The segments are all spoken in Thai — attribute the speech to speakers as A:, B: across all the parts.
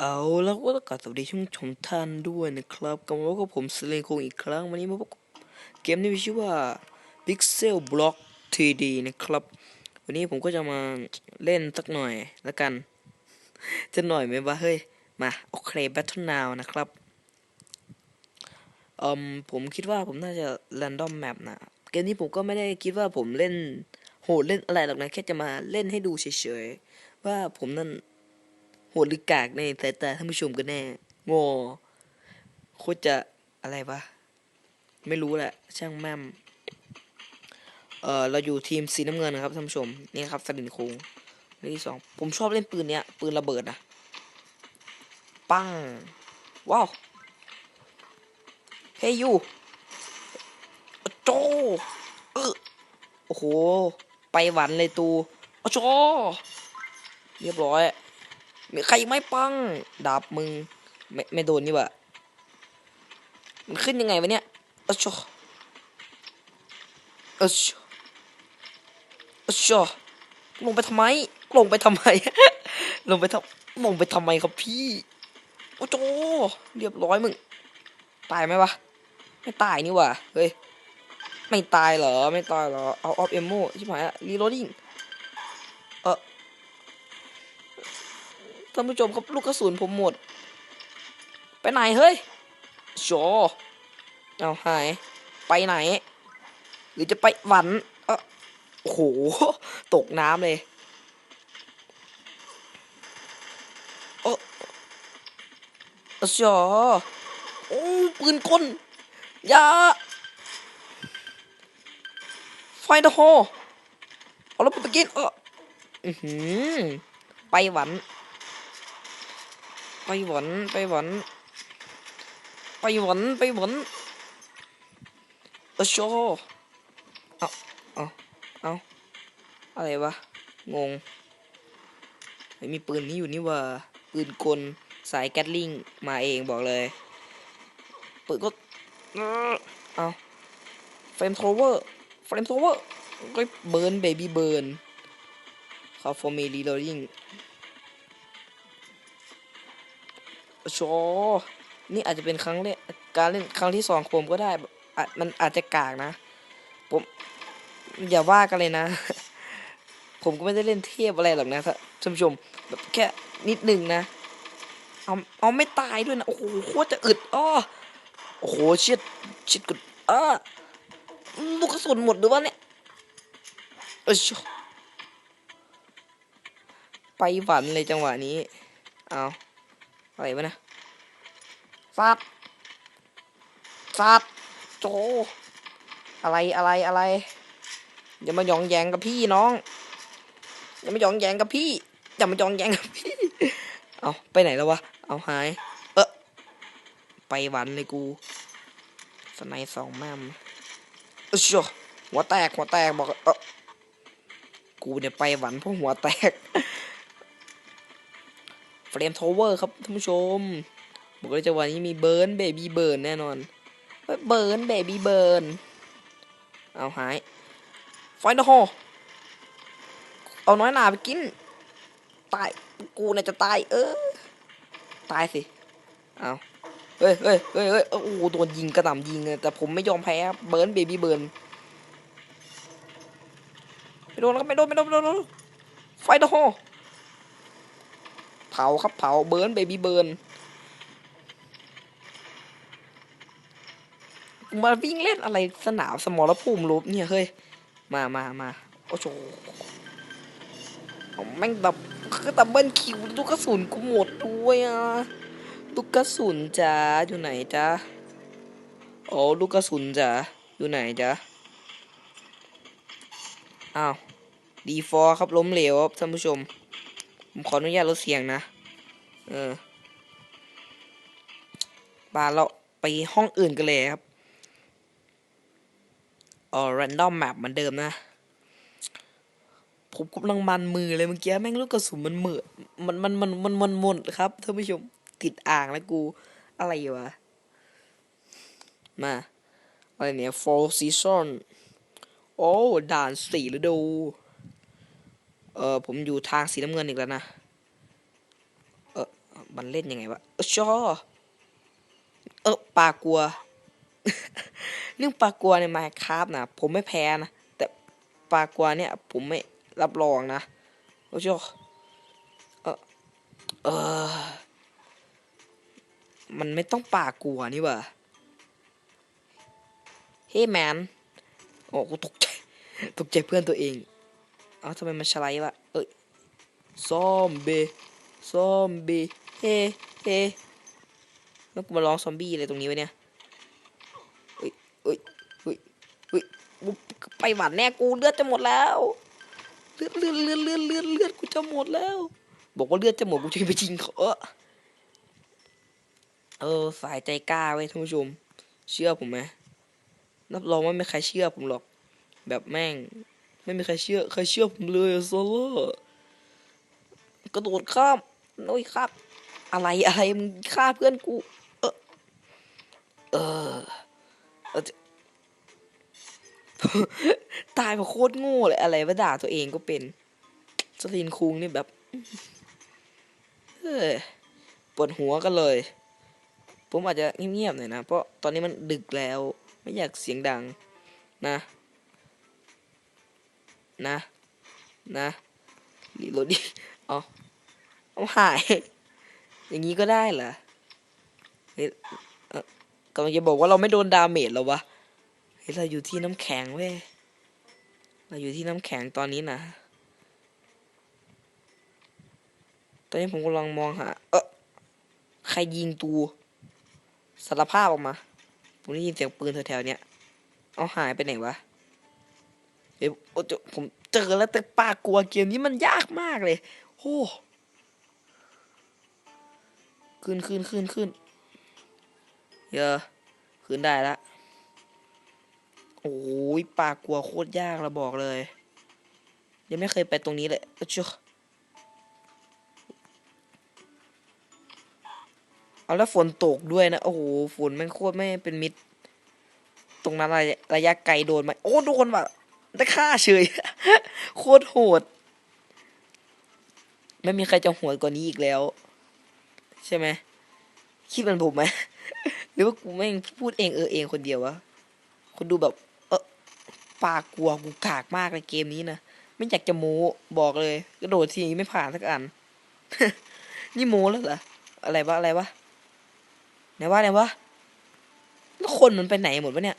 A: เอาแล้วก็ต้องกราบสวัสดีท่านผู้ชมท่านด้วยนะครับกำลังพบกับผมสเลงคงอีกครั้งวันนี้มาพบกเกมที่มีชื่อว่า Pixel Block 3D นะครับ วันนี้ผมก็จะมาเล่นสักหน่อยแล้วกัน จะหน่อยไหมวะเฮ้ย มาโอเค Battle Now นะครับอืมผมคิดว่าผมน่าจะ Random Map นะ เกมนี้ผมก็ไม่ได้คิดว่าผมเล่นโหดเล่นอะไรหรอกนะ แค่จะมาเล่นให้ดูเฉยๆว่าผมนั่น โหดหรือกากในสายตาท่านผู้ชมกันแน่ง่โคตรจะอะไรวะ ไม่รู้แหละ ช่างแม่มเออเราอยู่ทีมสีน้ำเงินนะครับท่านผู้ชม นี่ครับสลินคงเลที่สองผมชอบเล่นปืนเนี้ย ปืนระเบิดนะปังว้าวเฮ้ยยูโจเออโอ้โห ไปหวันเลยตูโอ้โจเรียบร้อย มีใครไม่ปังดาบมึง ไม่ไม่โดนนี่วะมันขึ้นยังไงวะเนี่ยเอชอเอชอเอชอลงไปทำไม ลงไปทำไม ลงไปทำลงไปทำไมครับพี่โอ้โจเรียบร้อยมึง ตายไหมวะ ไม่ตายนี่วะเฮ้ย ไม่ตายเหรอ ไม่ตายเหรอ เอาออฟเอมโมชิบหายอะรีโหลดดิ้ง ท่านผู้ชมครับลูกกระสุนผมหมด ไปไหนเฮ้ยโชเอาหาย ไปไหน หรือจะไปหวันเออโอ้โห ตกน้ำเลยเออเอโชโอ้ปืนกลยาไฟเดอะโฮเอาแล้วไปกินเอออือหือไปหวัน ไปหวนไปหวนไปหวนไปหวนเออโชเอาเอาเอาอะไรวะ งงไม่มีปืนนี้อยู่นี่ว่า ปืนกลสายแก๊สลิงมาเองบอกเลย ปืนก็ เอ้าเฟรมโทเวอร์เฟรมโทเวอร์ก็เบิร์นเบบี้เบิร์นคาฟอร์มีรีโหลดิ้ง โชนี่อาจจะเป็นครั้งแรกการเล่นครั้งที่สองของผมก็ได้อาจมันอาจจะกากนะ ผมอย่าว่ากันเลยนะ ผมก็ไม่ได้เล่นเทพอะไรหรอกนะท่านผู้ชมแบบแค่นิดหนึ่งนะ เอาเอาไม่ตายด้วยนะ โอ้โหโคตรจะอึดอ้อโอ้โหเชิดชิดกุดอ้าลูกกระสุนหมดหรือวะเนี่ยเออไปหวันเลยจังหวะนี้ เอาอะไรวะนะ ซัดซัดโจ อะไรอะไรอะไรอย่ามาหยองแยงกับพี่น้องอย่ามาหยองแยงกับพี่อย่ามาหยองแยงกับพี่ เอาไปไหนแล้ววะเอาหาย เออไปหวันเลยกูสไนด์สองแม่มเออชัวหัวแตกหัวแตกบอกเออกูเนี่ยไปหวันเพราะหัวแตกเฟรมโทเวอร์ครับท่านผู้ชม บอกเลยจังหวะนี้มีเบิร์นเบบี้เบิร์นแน่นอนเบิร์นเบบี้เบิร์นเอาหายไฟนอเอาน้อยหนาไปกิน ตาย กูเนี่ยจะตาย เออ ตายสิ เอาเฮ้ยเฮ้ยเฮ้ยเฮ้ยโอ้โหโดนยิงกระหน่ำยิงเลยแต่ผมไม่ยอมแพ้ เบิร์นเบบี้เบิร์นไม่โดนแล้วไม่โดนไม่โดนไม่โดนไฟนอเผาครับเผา เบิร์นเบบี้เบิร์น มาวิ่งเล่นอะไรสนามสมรภูมิลบเนี่ยเฮ้ย มามามาโอ้โหเอแม่งแบบคือดับเบิลคิวลูกกระสุนกูหมดด้วยอะลูกกระสุนจ้าอยู่ไหนจ้าโอ้ลูกกระสุนจ้าอยู่ไหนจ้าอ้าวดีฟอร์ครับล้มเหลวครับท่านผู้ชม ผมขออนุญาตลดเสียงนะ เออปาเราไปห้องอื่นกันเลยครับ อ๋อ random map เหมือนเดิมนะ ผมกำลังมันมือเลยเมื่อกี้แม่งลูกกระสุนมันเหมือมันมันมันมันมันหมดครับท่านผู้ชมติดอ่างแล้วกูอะไรวะ มาอะไรเนี่ย fall season โอ้ด่านสี่ฤดู เออผมอยู่ทางสีน้ำเงินอีกแล้วนะ เออบันมันเล่นยังไงวะเออชอเออปลากลัว เรื่องปลากลัวในมาคราฟนะผมไม่แพ้นะ แต่ปลากลัวเนี่ย ผมไม่รับรองนะโอ้ชอเออเออมันไม่ต้องปลากลัวนี่ว่เฮ้แมนโอ้กูตกใจตกใจเพื่อนตัวเอง เอ้าทำไมมันสไลด์วะเอ้ยซอมบี้ซอมบี้เฮ้เฮ้แล้วกูมาร้องซอมบี้อะไรตรงนี้วะเนี่ย เฮ้ยเฮ้ยเฮ้ยไปหวานแน่กูเลือดจะหมดแล้วเลือดเลือดเลือดเลือดเลือดเลือดกูจะหมดแล้ว บอกว่าเลือดจะหมดกูจะไปจริงเขาเออเออสายใจกล้าเว้ยท่านผู้ชม เชื่อผมไหมรับรองว่าไม่มีใครเชื่อผมหรอก แบบแม่ง ไม่มีใครเชื่อใครเชื่อผมเลยโซโล่กระโดดข้ามโอ้ยครับ อะไรอะไรมึงฆ่าเพื่อนกู เออเออ เออจะตายแบบโคตรโง่เลยอะไรวะด่าตัวเองก็เป็นสลินคุงนี่แบบเฮ้ยปวดหัวกันเลย ผมอาจจะเงียบๆหน่อยนะ เพราะตอนนี้มันดึกแล้ว ไม่อยากเสียงดัง นะ นะ นะรีโหลดดิเอาเอาหาย อย่างนี้ก็ได้เหรอเฮ้ยเอ่อ กำลังจะบอกว่าเราไม่โดนดาเมจแล้ววะเฮ้ยเราอยู่ที่น้ำแข็งเว้ยเราอยู่ที่น้ำแข็งตอนนี้นะตอนนี้ผมกำลังมองหา เออใครยิงตูสารภาพออกมา ผมได้ยินเสียงปืนแถวๆเนี้ยเอาหายไปไหนวะเดี๋ยวโอ้ผมเจอแล้วแต่ป้ากกลัวเกมนี้มันยากมากเลยโอ้ขึ้นขึ้นขึ้นขึ้น เยอะขึ้นได้ละโอ้ยปากกลัวโคตรยากเราบอกเลย ยังไม่เคยไปตรงนี้เลยเอ้าเจ้าเอาแล้วฝนตกด้วยนะ โอ้โหฝนแม่งโคตรไม่เป็นมิตร ตรงนั้นระยะระยะไกลโดนไหมโอ้โดนว่ะได้ฆ่าเฉย โคตรโหด ไม่มีใครจะโหดกว่านี้อีกแล้ว ใช่ไหมคิดเป็นผมไหม หรือว่ากูแม่งพูดเองเออเองคนเดียววะคนดูแบบ เออปากกลัวกูกากมากในเกมนี้นะไม่อยากจะโม้บอกเลยกระโดดทีไม่ผ่านสักอัน นี่โม้แล้วเหรออะไรวะอะไรวะไหนวะไหนวะแล้วคนมันไปไหนหมดวะเนี่ย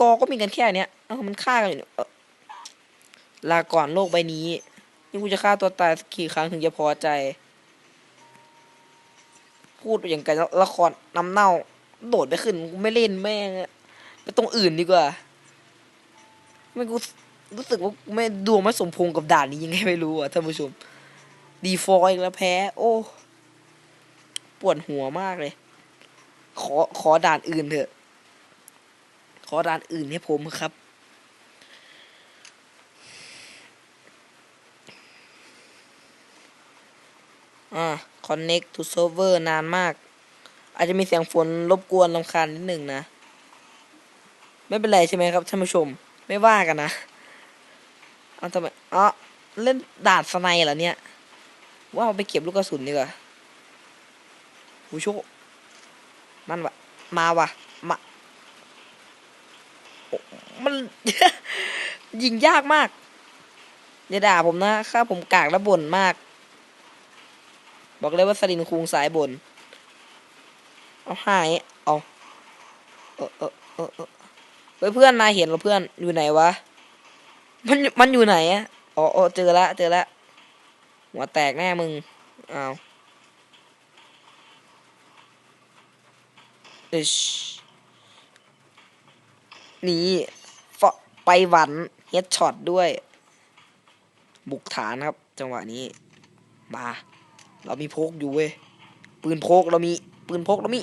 A: กอก็มีกันแค่เนี้ยเอ้ามันฆ่ากันอยู่เนี่ยเอ้าลาก่อนโลกใบนี้ นี่กูจะฆ่าตัวตายสักกี่ครั้งถึงจะพอใจ พูดอย่างกันละครน้ำเน่า โดดไปขึ้นกูไม่เล่นแม่งไปตรงอื่นดีกว่า ไม่กูรู้สึกว่าไม่ดวงไม่สมพงกับด่านนี้ยังไงไม่รู้อะท่านผู้ชม ดีฟอยแล้วแพ้ โอ้ปวดหัวมากเลย ขอขอด่านอื่นเถอะ ขอด่านอื่นให้ผมครับอ่า connect to server นานมาก อาจจะมีเสียงฝนรบกวนรำคาญนิดหนึ่งนะ ไม่เป็นไรใช่ไหมครับท่านผู้ชม ไม่ว่ากันนะเอาทำไมอ๋อเล่นดาดสไนเหรอเนี่ย ว่าเอาไปเก็บลูกกระสุนดีกว่าผู้โชคมันวะมาวะมามัน ยิงยากมากอย่าด่าผมนะข้าผมกากและบ่นมาก บอกเลยว่าสลินคุงสายบ่นเอาหาย เอาเออเออเออเฮ้ยเพื่อนนายเห็นเหรอเพื่อนอยู่ไหนวะ มันมันอยู่ไหนอะอ๋อเจอละเจอละหัวแตกแน่มึงอ้าวอิชนี่ฟไปหวันเฮดช็อตด้วย บุกฐานครับ จังหวะนี้ มา เรามีพกอยู่เว้ยปืนพกเรามีปืนพกเรามี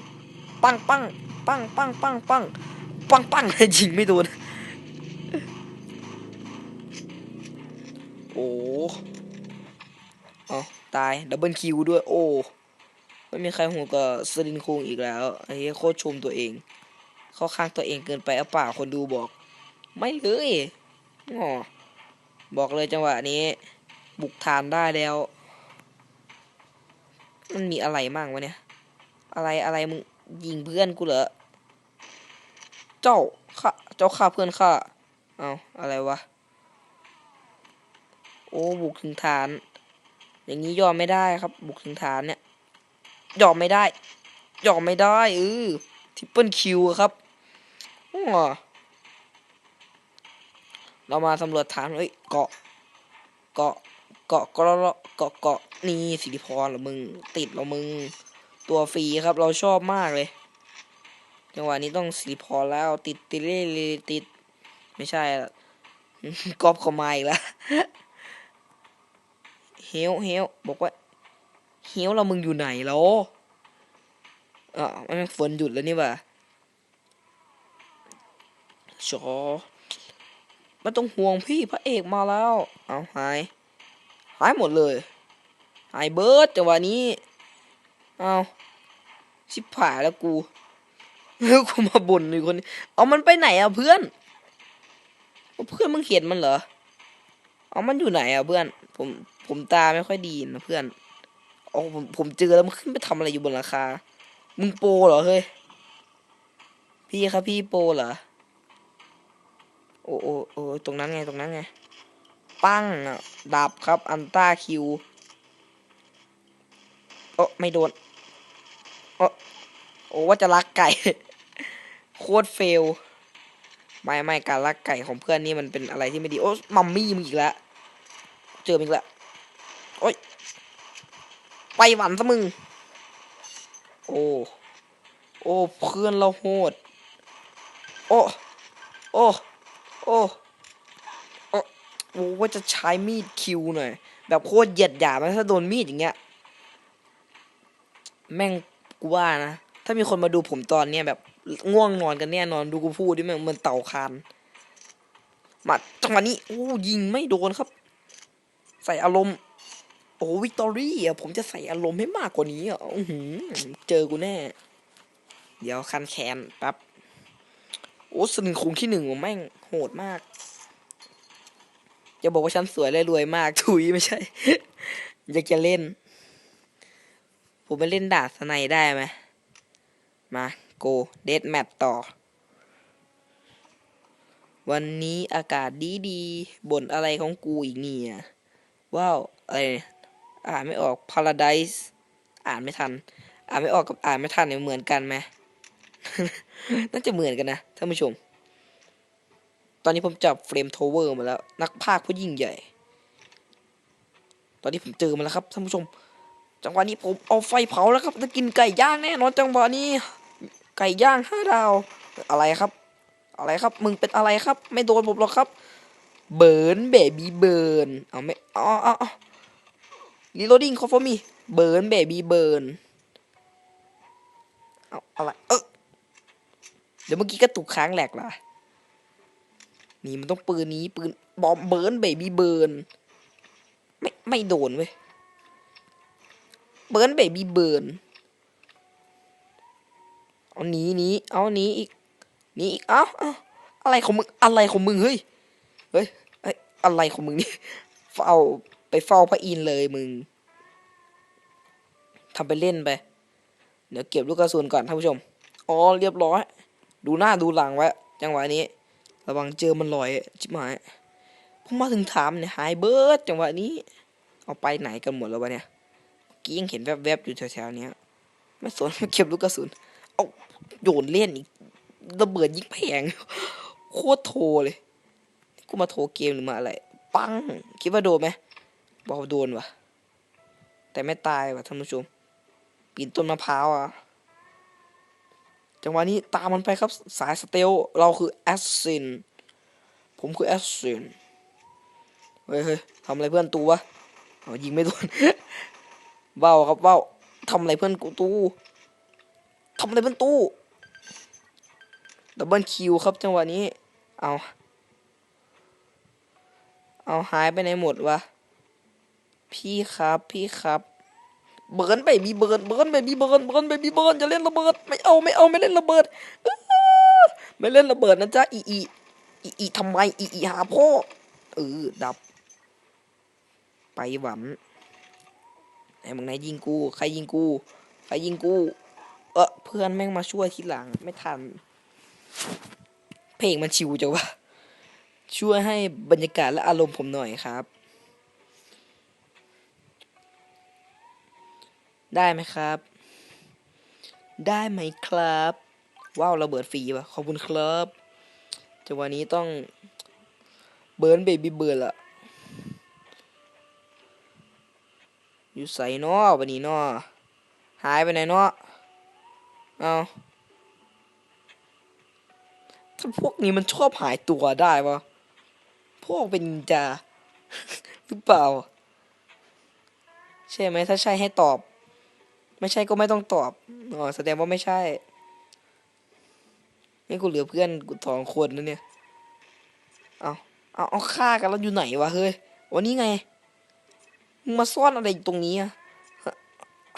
A: ปังปังปังปังปังปังปังปังยิงไม่โดนโอ้เอาตายดับเบิลคิวด้วย โอ้ไม่มีใครหัวกับสลินคุงอีกแล้วไอ้เหี้ยโคตรชมตัวเอง เข้าข้างตัวเองเกินไปอาเปล่าคนดูบอก ไม่เลยอ๋อบอกเลยจังหวะนี้ บุกฐานได้แล้ว มันมีอะไรมั่งวะเนี่ย อะไรอะไรมึงยิงเพื่อนกูเหรอ เจ้าข้าเจ้าฆ่าเพื่อนข้าเอาอะไรวะ โอ้บุกถึงฐาน อย่างนี้ยอมไม่ได้ครับ บุกถึงฐานเนี่ย ยอมไม่ได้ ยอมไม่ได้เออทิปเปิลคิวครับอ้อเรามาสำรวจฐานเฮ้ยเกาะ เกาะ เกาะเกาะเกาะเกาะนี่สิริพรเหรอมึง ติดเหรอมึง ตัวฟรีครับเราชอบมากเลย จังหวะนี้ต้องสิริพรแล้วติดติดเล่ติด ไม่ใช่ละกอบเข้ามาอีกแล้วเฮลเฮลบอกว่าเฮลเรามึงอยู่ไหนแล้วอะมันฝนหยุดแล้วนี่ว่ะชอไม่ต้องห่วงพี่พระเอกมาแล้ว เอาหาย หายหมดเลย หายเบิร์ดจังหวะนี้ เอาชิบหายแล้วกูแล้วกูมาบ่นอยู่คนนี้เอามันไปไหนอะเพื่อน เพื่อนมึงเห็นมันเหรอ เอามันอยู่ไหนอะเพื่อน ผมผมตาไม่ค่อยดีนะเพื่อนเอผมผมเจอแล้วมันขึ้นไปทำอะไรอยู่บนหลังคา มึงโปรเหรอเฮ้ย พี่ครับพี่โปรเหรอ โอ้โอ้โอ้ตรงนั้นไงตรงนั้นไง ปั้งดับครับ อันต้าคิวโอ้ไม่โดนโอ้โอ้ว่าจะรักไก่ โคตรเฟล ไม่ไม่การรักไก่ของเพื่อนนี่มันเป็นอะไรที่ไม่ดี โอ้มัมมี่มึงอีกแล้ว เจอมึงอีกแล้ว โอ้ย ไปหวันซะมึง โอ้ โอ้ เพื่อนเราโหด โอ้ โอ้ โอ้ อ้โอ้ว่าจะใช้มีดคิวหน่อย แบบโคตรเหยียดหยามนะถ้าโดนมีดอย่างเงี้ย แม่งกูว่านะ ถ้ามีคนมาดูผมตอนเนี้ยแบบง่วงนอนกันแน่นอนดูกูพูดดิแม่งเหมือนเต่าคานมาจังหวะนี้โอ้ยิงไม่โดนครับ ใส่อารมณ์โอ้วิกตอรี่อะผมจะใส่อารมณ์ให้มากกว่านี้อะอื้อหือเจอกูแน่ เดี๋ยวคันแคนแป๊บโอ้สนิงคุงที่หนึ่งแม่งโหดมาก จะบอกว่าฉันสวยและรวยมาก ถุยไม่ใช่ อยากจะเล่น ผมไปเล่นดาสไนได้ไหม มาโกเดดแมปต่อ วันนี้อากาศดีดีบ่นอะไรของกูอีกเนี่ยว้าวอะไรอ่านไม่ออก Paradise อ่านไม่ทัน อ่านไม่ออกกับอ่านไม่ทันเนี่ยเหมือนกันไหม น่าจะเหมือนกันนะท่านผู้ชม ตอนนี้ผมจับเฟรมโทเวอร์มาแล้ว นักพากย์ผู้ยิ่งใหญ่ ตอนนี้ผมเจอมาแล้วครับท่านผู้ชม จังหวะนี้ผมเอาไฟเผาแล้วครับจะกินไก่ย่างแน่นอนจังหวะนี้ ไก่ย่างห้าดาว อะไรครับ อะไรครับ มึงเป็นอะไรครับ ไม่โดนผมหรอกครับ เบิร์นเบบี้เบิร์นเอาไม่อ๋ออ๋อรีโหลดิ้งคอฟมีเบิร์นเบบี้เบิร์นเอาอะไรเออเดี๋ยวเมื่อกี้กระตุกค้างแหลกล่ะ นี่มันต้องปืนนี้ปืนบอมเบิร์นเบบี้เบิร์นไม่ไม่โดนเว้ยเบิร์นเบบี้เบิร์นเอาหนีหนีเอาหนีอีกหนีอีกเอ้าเอาอะไรของมึงอะไรของมึงเฮ้ยเฮ้ยเอ้ยอะไรของมึงนี่เฝ้าไปเฝ้าพระอินเลยมึงทำไปเล่นไป เดี๋ยวเก็บลูกกระสุนก่อนท่านผู้ชม อ๋อ เรียบร้อย ดูหน้าดูหลังไว้ จังหวะนี้ ระวังเจอมันลอยชิบหายผมมาถึงถามเนี่ยหายเบิร์ดจังหวะนี้ เอาไปไหนกันหมดแล้ววะเนี่ยกี้ยังเห็นแวบๆอยู่แถวๆเนี้ยไม่สนเก็บลูกกระสุนเอาโยนเล่นอีกระเบิดยิงแพงโคตรโทรเลย กูมาโทรเกมหรือมาอะไร ปัง คิดว่าโดนไหมบอกโดนวะแต่ไม่ตายวะท่านผู้ชมปีนต้นมะพร้าวอะ จังหวะนี้ตามมันไปครับสายสเตลเราคือแอสซินผมคือแอสซินเฮ้ยเฮ้ยทำอะไรเพื่อนตูวะเอายิงไม่โดนเบ้าครับเบ้าทำอะไรเพื่อนกูตู้ทำอะไรเพื่อนตู้ดับเบิลคิวครับจังหวะนี้ เอา เอาหายไปไหนหมดวะ พี่ครับ พี่ครับ เบิร์นไปมีเบิร์นเบิร์นไปมีเบิร์นเบิร์นไปมีเบิร์นจะเล่นระเบิดไม่เอาไม่เอาไม่เล่นระเบิดไม่เล่นระเบิดนะจ๊ะอีอีอีอีทำไมอีอีหาพ่อเออดับ ไปหวันไอ้มึงไหนยิงกูใครยิงกูใครยิงกูเออเพื่อนแม่งมาช่วยทีหลังไม่ทัน เพลงมันชิวจังวะช่วยให้บรรยากาศและอารมณ์ผมหน่อยครับ ได้ไหมครับ ได้ไหมครับ ว้าวระเบิดฟรีวะขอบคุณครับจังหวะนี้ต้อง เบิร์นเบบี้เบิร์นละอยู่ใส่นอวันนี้นอหายไปไหนเนาะเอาถ้าพวกนี้มันชอบหายตัวได้ปะพวกเป็นนินจาหรือเปล่า ใช่ไหมถ้าใช่ให้ตอบ ไม่ใช่ก็ไม่ต้องตอบอ๋อแสดงว่าไม่ใช่นี่กูเหลือเพื่อนกูสองคนนะเนี่ยเอาเอาเอาฆ่ากันแล้วอยู่ไหนวะเฮ้ยวันนี้ไงมึงมาซ่อนอะไรอยู่ตรงนี้อะ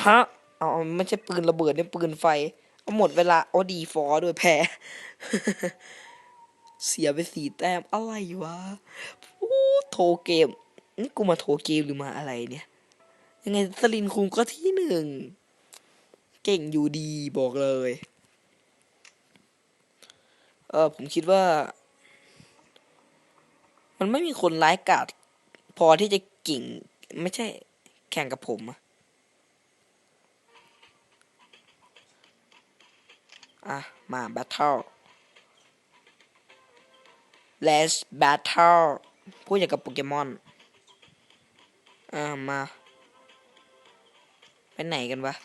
A: ฮะเอาเอาไม่ใช่ปืนระเบิดเนี่ยปืนไฟเอาหมดเวลาเอาดีฟอร์ด้วยแพ้เสียไปสี่แต้มอะไรวะโอ้โทรเกมนี่กูมาโทรเกมหรือมาอะไรเนี่ย ยังไงสลินคุงก็ที่หนึ่ง เก่งอยู่ดีบอกเลย เออผมคิดว่า มันไม่มีคนร้ายกาจพอที่จะเก่ง ไม่ใช่แข่งกับผมอะอะ มาแบทเทิล Let's battle พูดอย่างกับโปเกมอน อ่า มา ไปไหนกันวะ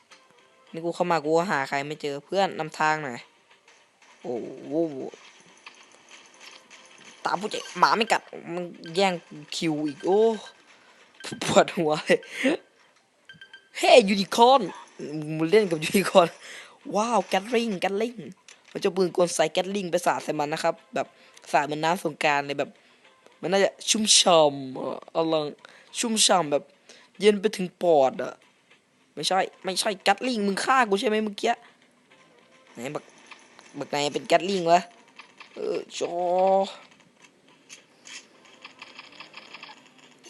A: นี่กูเข้ามากูหาใครไม่เจอเพื่อนนำทางหน่อยโอ้โหตาผู้ใจหมาไม่กัดมันแย่งคิวอีกโอ้ปวดหัวเลยเฮ้ยูนิคอร์นมึงเล่นกับยูนิคอร์นว้าวแกตลิงแกตลิงมันจะปืนกลใส่แกตลิงไปสาดใส่มันนะครับ แบบสาดเหมือนน้ำสงการเลยแบบ มันน่าจะชุ่มช่ำอะอลังชุ่มฉ่ำแบบ เย็นไปถึงปอดอะ ไม่ใช่ ไม่ใช่แกตลิงมึงฆ่ากูใช่ไหมเมื่อกี้ไหนบักบักไหนเป็นแกตลิงวะเออจอ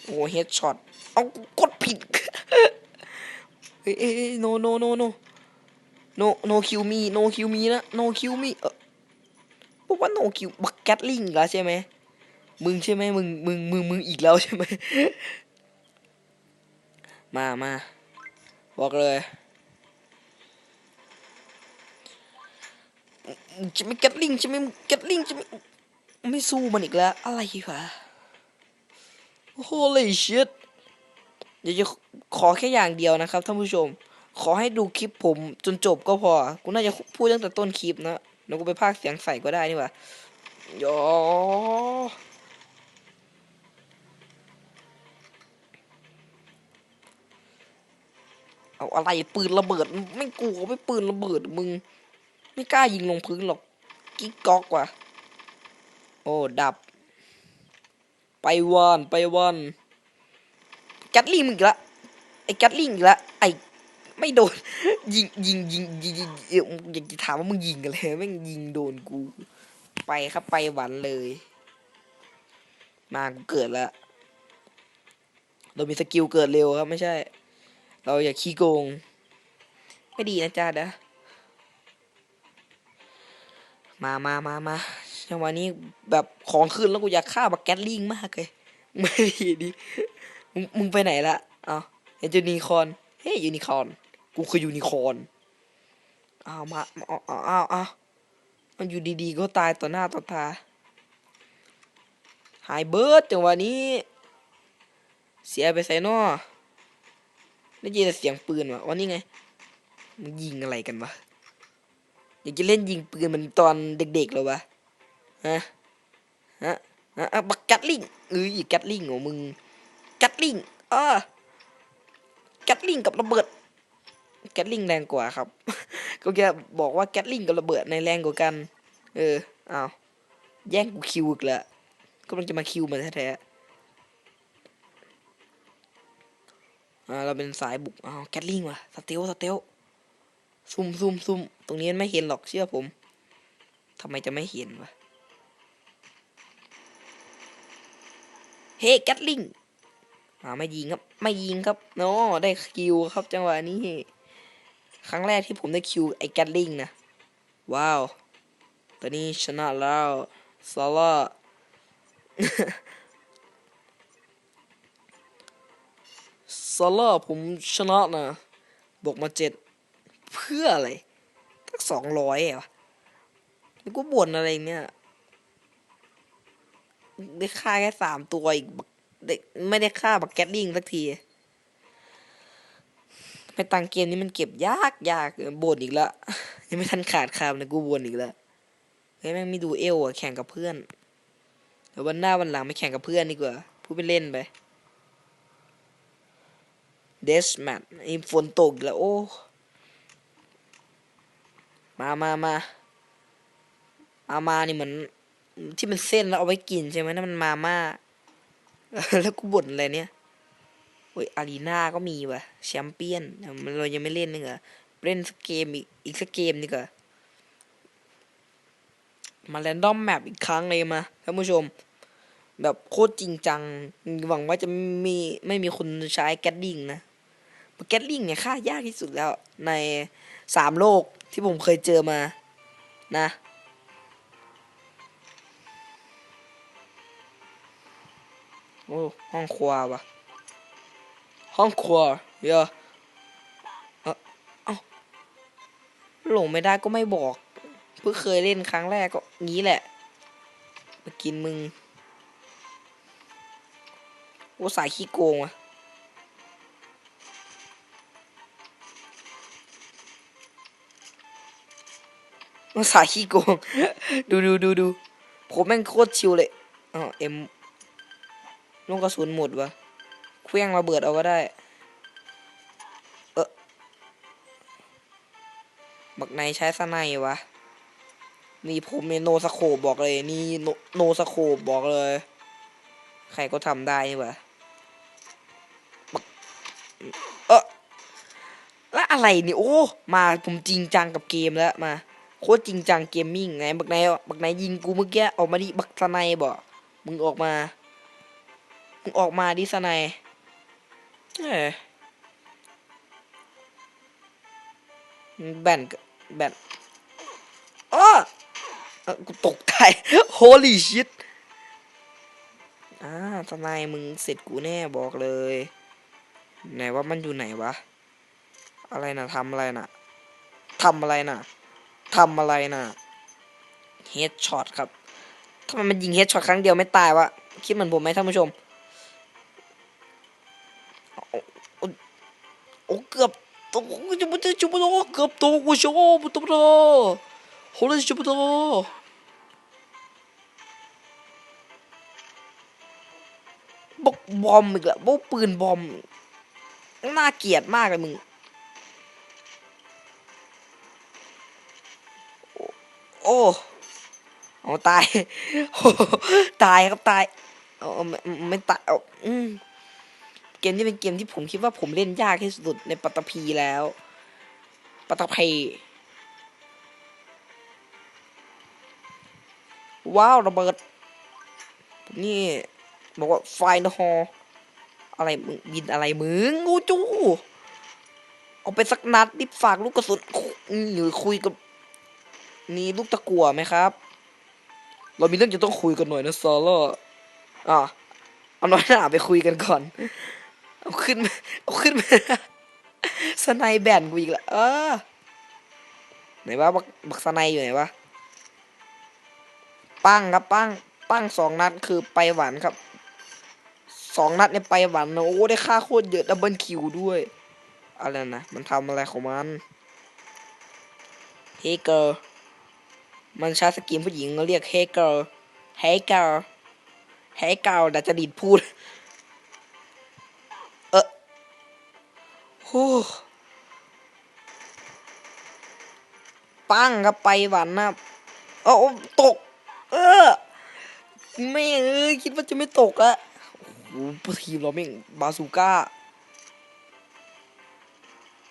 A: โอ้เฮดช็อตเอากดผิดเฮ้ยเอ้ยโนโนโนโนโนโนคิวมีโนคิวมีนะโนคิวมีเออบอกว่าโนคิวบักแกตลิงแล้วใช่ไหมมึงใช่ไหมมึงมึงมึงมึงอีกแล้วใช่ไหมมามา บอกเลยจะไม่แกตลิงใช่ไมมึงแกตลิงใช่ไหมไม่สู้มันอีกแล้ว อะไรวะ Holy shit เดี๋ยวจะขอแค่อย่างเดียวนะครับท่านผู้ชม ขอให้ดูคลิปผมจนจบก็พอ กูน่าจะพูดตั้งแต่ต้นคลิปนะเดี๋ยวกูไปพากเสียงใส่ก็ได้นี่ว่าโย เอาอะไรปืนระเบิด ไม่กลัวไม่ปืนระเบิดมึง ไม่กล้ายิงลงพื้นหรอกกิ๊กก๊อกว่ะโอ้ดับ ไปวันไปวันแกตลิงมึงอีกละไอ้แกตลิงอีกละไอ้ไม่โดนยิงยิงยิงยิงยิงเอ่ออยากจะถามว่ามึงยิงกันเลยแม่งยิงโดนกู ไปครับไปหวันเลย มากูเกิดล้วเรามีสกิลเกิดเร็วครับไม่ใช่ เราอย่าขี้โกง ไม่ดีนะจ๊ะเด้อมามามามาจังหวะนี้แบบของขึ้นแล้วกูอยากฆ่าบักแกตลิงมากเลย ไม่ดีดิ มึงมึงไปไหนละเอาเห็นยูนิคอน เฮ้ยยูนิคอน กูคือยูนิคอนเอามาเอาเอาเอาเอามันอยู่ดีๆก็ตายต่อหน้าต่อตา หายเบิร์ดจังหวะนี้ เสียไปใส่นอ ได้ยินแต่เสียงปืนวะวันนี้ไงมึงยิงอะไรกันวะอยากจะเล่นยิงปืนเหมันตอนเด็กๆเลยวะฮะฮะฮะอะบักกัดลิงเอ้ยกัดลิงเหรอมึงกัดลิงเออกัดลิงกับระเบิดแกตลิงแรงกว่าครับ ก็แกบอกว่าแกตลิงกับระเบิดในแรงกว่ากัน เออ อ้าว แย่งกูคิวอีกแล้วก็มันจะมาคิวมันแท้ๆ อ่าเราเป็นสายบุกอ้าวแกตลิงว่ะสเตลสเตลซุ่มซุ่มซุ่มตรงนี้ไม่เห็นหรอกเชื่อผมทำไมจะไม่เห็นวะเฮ้แกตลิงมาไม่ยิงครับ ไม่ยิงครับโนได้คิวครับจังหวะนี้ครั้งแรกที่ผมได้คิวไอ้แกตลิงนะว้าวตอนนี้ชนะแล้วซาร่า ซาร่าผมชนะนะบวกมาเจ็ดเพื่ออะไรตั้งสองร้อยเหรอนี่กูบ่นอะไรเนี่ยได้ค่าแค่สามตัวอีกไม่ได้ค่าบักแกตลิงสักทีไปตังเกมนี้มันเก็บยากยากบ่นอีกแล้วยังไม่ทันขาดคำเลยกูบ่นอีกแล้วเฮ้ยแม่งไม่ดูเอวอะแข่งกับเพื่อนเดี๋ยววันหน้าวันหลังไปแข่งกับเพื่อนดีกว่าพูดไปเล่นไป เดสแมทนี่ฝนตกแล้วโอ้ มามามามามานี่เหมือนที่มันเส้นแล้วเอาไว้กินใช่ไหมนั่นมันมาม่า แล้วกูบ่นอะไรเนี่ยโอ้ยอารีนาก็มีว่ะแชมเปี้ยนมันเรายังไม่เล่นนึงเหรอเล่นสักเกมอีกอีกสักเกมดีกว่ามาแรนดอมแมปอีกครั้งเลยมาท่านผู้ชม แบบโคตรจริงจัง หวังว่าจะมีไม่มีคนใช้แกดดิ้งนะ แกดดิ้งเนี่ยค่ายากที่สุดแล้วในสามโลกที่ผมเคยเจอมานะ โอ้ห้องครัววะห้องครัวเยอะเอาเอ้าหลงไม่ได้ก็ไม่บอก เพิ่งเคยเล่นครั้งแรกก็งี้แหละมากินมึง โอ้สายขี้โกงว่ะ สายขี้โกง ดูดูดูดูผมแม่งโคตรชิวเลยอ๋อเอ็มลูกกระสุนหมดวะเครื่องระเบิดเอาก็ได้ เออบักในใช้สไนวะ นี่ผมเนี่ยโนสโคบบอกเลย นี่โนโนสโคบบอกเลย ใครก็ทำได้นี่วะเออแล้วอะไรนี่ โอ้ มาผมจริงจังกับเกมแล้วมา โคตรจริงจังเกมมิ่งไงบักไหนบักไหนยิงกูเมื่อกี้ออกมาดิบักสไนบอกมึงออกมา มึงออกมาดิสไนเอ้ยแบนกแบนอ้อกูตกใจ holy shit อ่าสไนมึงเสร็จกูแน่บอกเลย ไหนว่ามันอยู่ไหนวะ อะไรนะทำอะไรนะทำอะไรนะ ทำอะไรนะเฮดช็อตครับทำไมมันยิงเฮดช็อตครั้งเดียวไม่ตายวะคิดเหมือนผมไหมท่านผู้ชมโอ้เกือบตกจุบจุบโตเกือบตกกูชอบตุบโตโหเลยจุบโตบกบอมอีกแล้วบกปืนบอมน่าเกลียดมากเลยมึง โอ้เอาตายตายครับตายเออไม่ไม่ตายเอาอืมเกมนี้เป็นเกมที่ผมคิดว่าผมเล่นยากที่สุดในปัตตภีแล้ว ปัตตภีว้าวระเบิด นี่บอกว่าไฟน์ฮออะไรมึงบินอะไรมึงงูจูเอาไปสักนัดดิฝากลูกกระสุนหรือคุยกับ นี่ลูกตะกัวไหมครับ เรามีเรื่องจะต้องคุยกันหน่อยนะซอลล่อะเอาน้อยหน้าไปคุยกันก่อน เอาขึ้นมาเอาขึ้นมาสไนแบนกูอีกละเออไหนวะบักบักสไนอยู่ไหนวะปั้งครับปั้งปั้งสองนัดคือไปหวานครับสองนัดเนี่ยไปหวานนะโอ้ได้ค่าโคตรเยอะดับเบิลคิวด้วยอะไรนะมันทำอะไรของมันเฮเกอร์ มันใช้สกินผู้หญิงเรียกเฮเกอร์เฮเกอร์เฮเกอร์ดัจจริตพูด เออโหปั้งครับไปหวันนะโอ้ตก เออไม่เอ้ยคิดว่าจะไม่ตกอะโอ้โหทีมเราไม่งบาซูก้า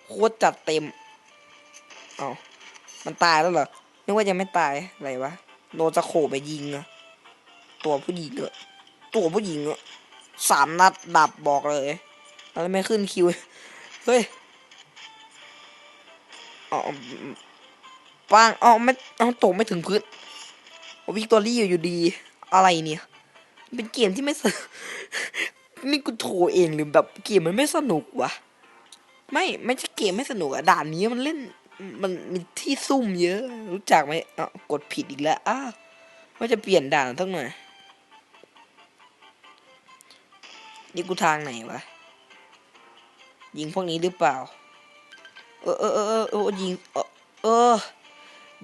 A: โคตรจัดเต็ม เอามันตายแล้วเหรอ นึกว่าจะไม่ตายอะไรวะโดนสะโขไปยิงอะตัวผู้หญิงอะตัวผู้หญิงอะสามนัดดับบอกเลยอะไรไม่ขึ้นคิวเฮ้ยอ๋อปังอ๋อไม่เอาตกไม่ถึงพื้นวิกตอรี่อยู่ดีอะไรเนี่ย เป็นเกมที่ไม่สนุกนี่กูโทรเองหรือแบบเกมมันไม่สนุกวะไม่ไม่ใช่เกมไม่สนุกอะด่านนี้มันเล่น มันมีที่ซุ่มเยอะ รู้จักไหมอะกดผิดอีกแล้วอ้าว่าจะเปลี่ยนด่านสักหน่อยนี่กูทางไหนวะ ยิงพวกนี้หรือเปล่า เออเออเออเออยิงเออเออ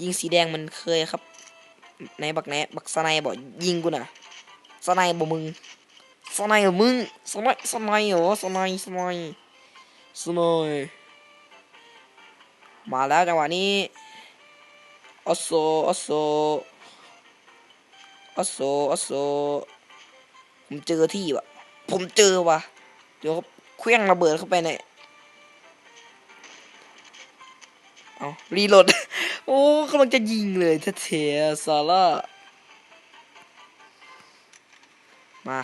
A: ยิงสีแดงมันเคยครับไหนบักแนบักสไนบอกยิงกูนะสไนบอกมึงสไนเหรอมึงสไนสไนเหรอสไนสไนสไน มาแล้วจังหวะนี้ออสโซออสโซออสโซออสโซผมเจอที่วะผมเจอวะเดี๋ยวเคลื่องระเบิดเข้าไปในเอารีโหลด โอ้กำลังจะยิงเลยถ้าเทซาร่ามา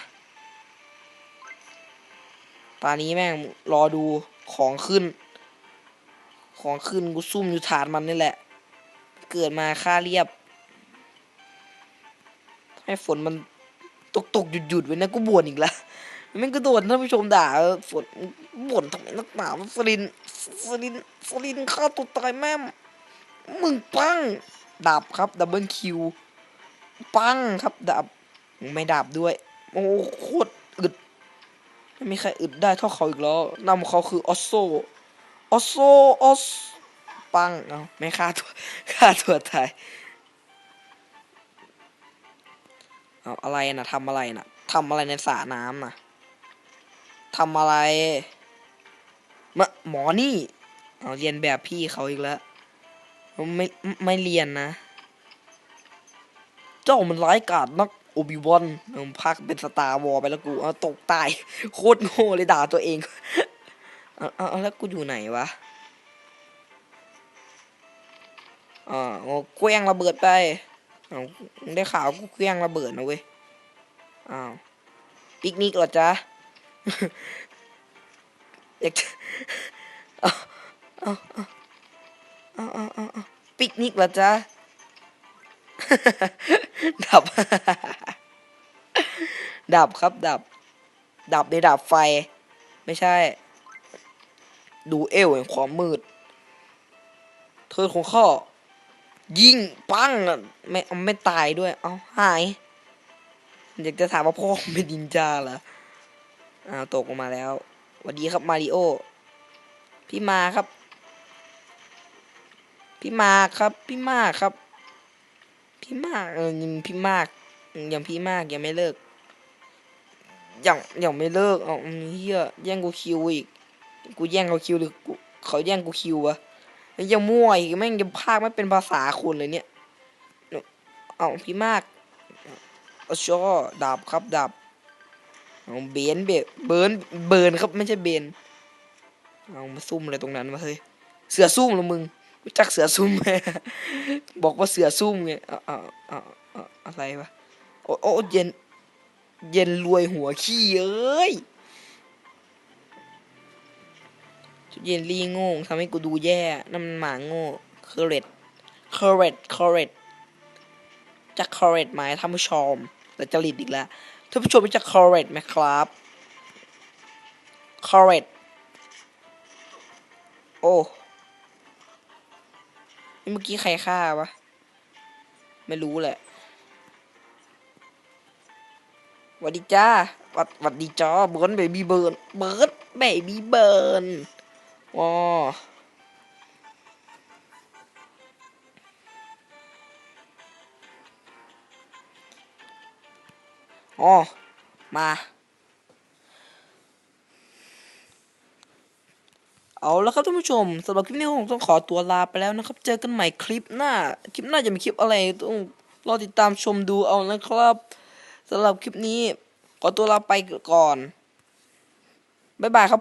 A: ตอนนี้แม่งรอดูของขึ้น ของขึ้นกูซุ่มอยู่ฐานมันนี่แหละ เกิดมาค่าเรียบ ให้ฝนมันตกตกหยุดหยุดไว้นะกูบ่นอีกล้วมันก็โดนท่านผู้ชมด่าฝนบ่นทำไมนักหนาสลินสลินสลินฆ่าตัวตายแม่มมึงปังดับครับดับเบิลคิวปังครับดับไม่ดับด้วย โอ้โคตรอึดไม่มีใครอึดได้เท่าเขาอีกแล้วนำเขาคือออสโซ ออสโซออสปังเอาไม่ฆ่าตัวฆ่าตัวตายเอาอะไรนะทำอะไรนะทำอะไรในสระน้ำนะทำอะไรมะหมอนี่ เอาเรียนแบบพี่เขาอีกแล้ว ไม่ไม่เรียนนะ เจ้ามันร้ายกาจนักโอบิวอนมันพักเป็นสตาร์วอลไปแล้วกูเอาตกตาย โคตรโง่เลยด่าตัวเอง เอาเอาแล้วกูอยู่ไหนวะอ่าโอ้เคว้งระเบิดไปเอาได้ข่าวกูเคว้งระเบิดนะเว้ยอ้าวปิกนิกเหรอจ๊ะอยากเอาเอาเอาเอาเอาเอาปิกนิกเหรอจ๊ะดับ ดับครับดับ ดับในดับไฟ ไม่ใช่ ดูเอวแห่งความมืด เธอของข้อ ยิงปังอะไม่ไม่ตายด้วย เอาหาย อยากจะถามว่าพ่อเป็นดินจาเหรออ้าวตกลงมาแล้วสวัสดีครับมาริโอ พี่มาครับ พี่มาครับ พี่มากครับ พี่มากเออยังพี่มากยังพี่มากยังไม่เลิกยังยังไม่เลิกเอ๋อเฮียแย่งกูคิวอีก กูแย่งเขาคิวหรือเขาแย่งกูคิววะแล้ยังมั่วอีกแม่งยังพากไม่เป็นภาษาคนเลยเนี่ยเอาพี่มากเอาชอดาบครับดาบเอาเบนเบเบิร์นเบิร์นครับไม่ใช่เบนเอามาซุ่มอะไรตรงนั้นวะเฮ้ยเสือซุ่มหรอมึงรู้จักเสือซุ่มไหมบอกว่าเสือซุ่มไงเอ่าอ่าอ่าอ่าอะไรวะโอ้โอ้เย็น เย็นรวยหัวขี้เอ้ย ชุดเย็นรีโง่ทำให้กูดูแย่นั่นมันหมาโง่เคอร์เรตเคอร์เรตเคอร์เรตจะเคอร์เรตไหมท่านผู้ชมแต่จริตอีกแล้วท่านผู้ชมรู้จักเคอร์เรตไหมครับเคอร์เรตโอ้เมื่อกี้ใครฆ่าวะ ไม่รู้แหละหวัดดีจ้าหวัดวัดดีจ้าเบิร์นเบบี้เบิร์นเบิร์นเบบี้เบิร์น ว้าอ๋อมา เอาแล้วครับท่านผู้ชมสำหรับคลิปนี้ผมต้องขอตัวลาไปแล้วนะครับ เจอกันใหม่คลิปหน้า คลิปหน้าจะมีคลิปอะไรต้องรอติดตามชมดูเอานะครับสำหรับคลิปนี้ ขอตัวลาไปก่อน บ๊ายบายครับ